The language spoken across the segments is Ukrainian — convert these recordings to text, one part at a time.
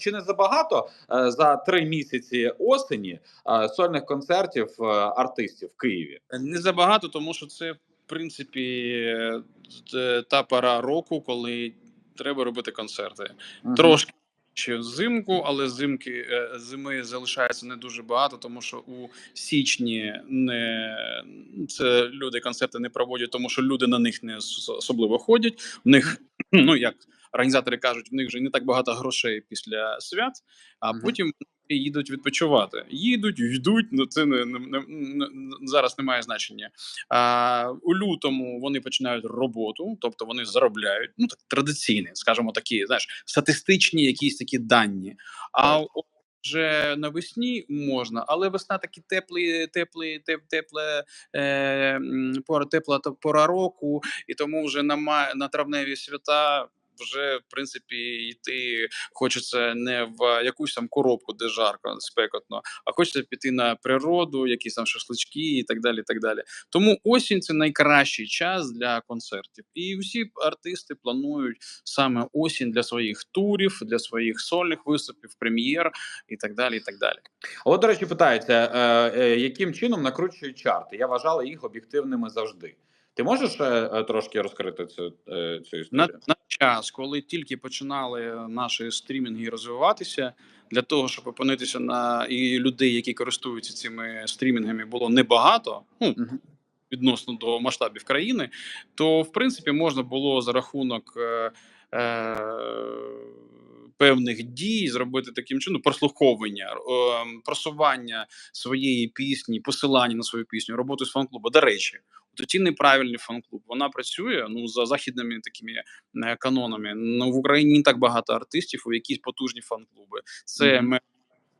Чи не забагато е, за три місяці осені е, сольних концертів е, артистів в Києві? Не забагато, тому що це в принципі та пора року, коли треба робити концерти. Угу. Трошки ще взимку, але зимки е, зими залишається не дуже багато, тому що у січні не це люди концерти не проводять, тому що люди на них не особливо ходять. В них ну як організатори кажуть, в них вже не так багато грошей після свят, а Мгм. Їдуть відпочивати. Їдуть, йдуть. Ну це не, не, не, не- зараз не має значення. А, у лютому вони починають роботу, тобто вони заробляють. Ну так традиційні, скажімо, такі, знаєш, статистичні якісь такі дані. А вже навесні можна, але весна такі теплі, теплі, теп, тепле е, пора, тепла пора року, і тому вже на на травневі свята. Вже в принципі йти хочеться не в якусь там коробку, де жарко, спекотно, а хочеться піти на природу, якісь там шашлички і так далі. так далі. Тому осінь це найкращий час для концертів. І всі артисти планують саме осінь для своїх турів, для своїх сольних виступів, прем'єр і так далі. і так далі. От, до речі, питаються, е, е, яким чином накручують чарти? Я вважала їх об'єктивними завжди. Ти можеш е, е, трошки розкрити цю, е, цю На, історію? на час, коли тільки починали наші стрімінги розвиватися, для того, щоб опинитися на і людей, які користуються цими стрімінгами, було небагато. Ну, відносно до масштабів країни, то в принципі можна було за рахунок е, е, певних дій зробити таким чином прослуховування, е, просування своєї пісні, посилання на свою пісню, роботу з фан-клубу. До речі, Тотінний правильний фан-клуб. Вона працює ну за західними такими е, канонами. Ну в Україні не так багато артистів, у якісь потужні фан-клуби. Це ми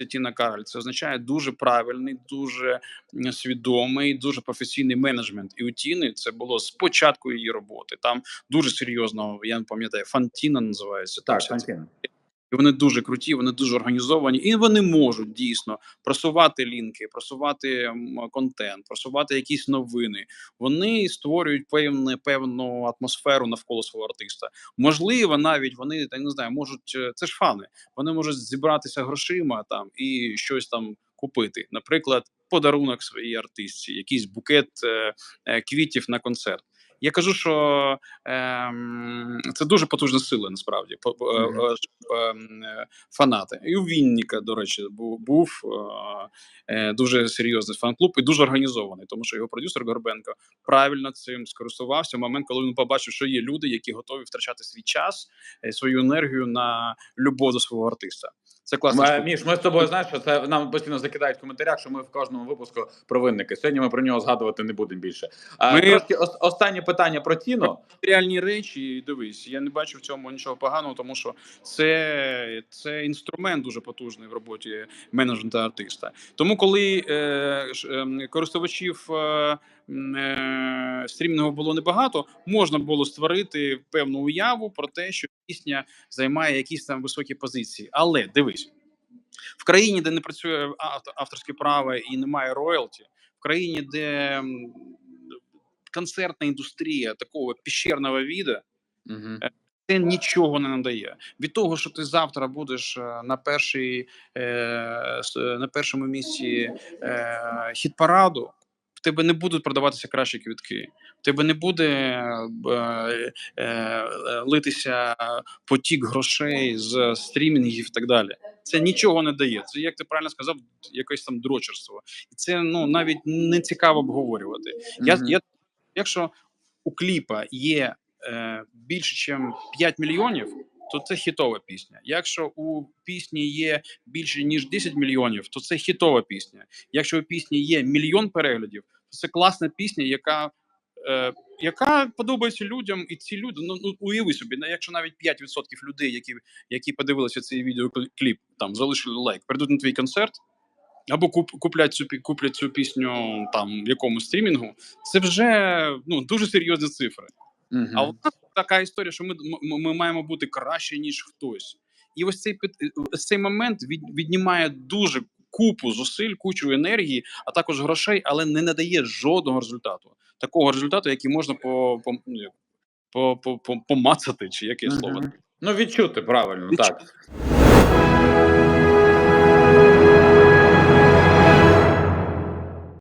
Тіна Кароль. Це означає дуже правильний, дуже свідомий, дуже професійний менеджмент. І у Тіни це було з початку її роботи. Там дуже серйозно, я не пам'ятаю, Фантіна називається. Так, Фантіна. І вони дуже круті, вони дуже організовані, і вони можуть дійсно просувати лінки, просувати контент, просувати якісь новини. Вони створюють певне певну атмосферу навколо свого артиста. Можливо, навіть вони я не знаю, можуть е, це ж фани. Вони можуть зібратися грошима там і щось там купити. Наприклад, подарунок своїй артистці, якийсь букет е, е, квітів на концерт. Я кажу, що ем, це дуже потужна сила, насправді. По- е, Мгм. е, ем, е, фанати. І у Вінніка, до речі, був, був е, е, дуже серйозний фан-клуб і дуже організований, тому що його продюсер Горбенко правильно цим скористувався в момент, коли він побачив, що є люди, які готові втрачати свій час, е, свою енергію на любов до свого артиста. Це класна Ми. Міш, ми з тобою знаєш, що це нам постійно закидають в коментарях, що ми в кожному випуску про винники. Сьогодні ми про нього згадувати не будемо більше. А, Ми- трошки ос- останнє питання про Тіну. реальні речі, дивись, я не бачу в цьому нічого поганого, тому що це, це інструмент дуже потужний в роботі менеджмента артиста. Тому, коли е, ж, ем, користувачів е, е, було небагато, можна було створити певну уяву про те, що пісня займає якісь там високі позиції. Але дивись. В країні, де не працює авто- авторське право і немає роялті, в країні, де концертна індустрія такого піщерного віду, Угу. це нічого не надає. Від того, що ти завтра будеш е, на першій е, на першому місці е, хіт-параду, в тебе не будуть продаватися кращі квітки, в тебе не буде е, е, литися потік грошей з стрімінгів і так далі. Це нічого не дає. Це як ти правильно сказав, якесь там дрочерство, і це ну навіть не цікаво обговорювати. Я, я, якщо у кліпа є е, більше, ніж 5 мільйонів, то це хітова пісня. Якщо у пісні є більше ніж 10 мільйонів, то це хітова пісня. Якщо у пісні є мільйон переглядів, то це класна пісня, яка. Е, яка подобається людям, і ці люди, ну, ну уяви собі, якщо навіть 5% людей, які, які подивилися цей відеокліп, там залишили лайк, прийдуть на твій концерт, або куп, куплять цю куплять цю пісню там в якомусь стрімінгу, це вже ну дуже серйозні цифри. Мгм. А у нас така історія, що ми, ми, маємо бути краще ніж хтось, і ось цей ось цей момент від, віднімає дуже купу зусиль, кучу енергії, а також грошей, але не надає жодного результату. Такого результату, який можна по, по ну, по, по, по, помацати, чи яке слово. Ну, відчути правильно, Відчути. так.